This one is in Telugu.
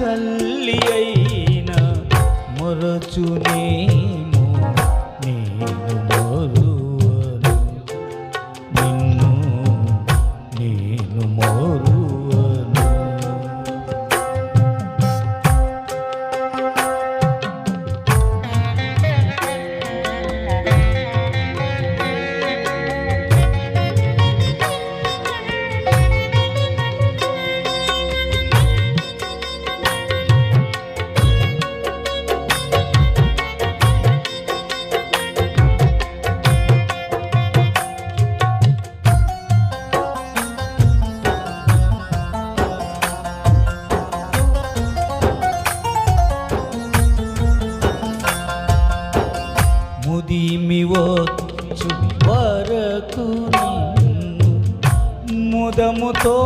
తల్లి అయినా మొరచునేమో నేను మరువను. నిన్ను నేను ముదిమి వచ్చు వరకు ముదము ముదముతో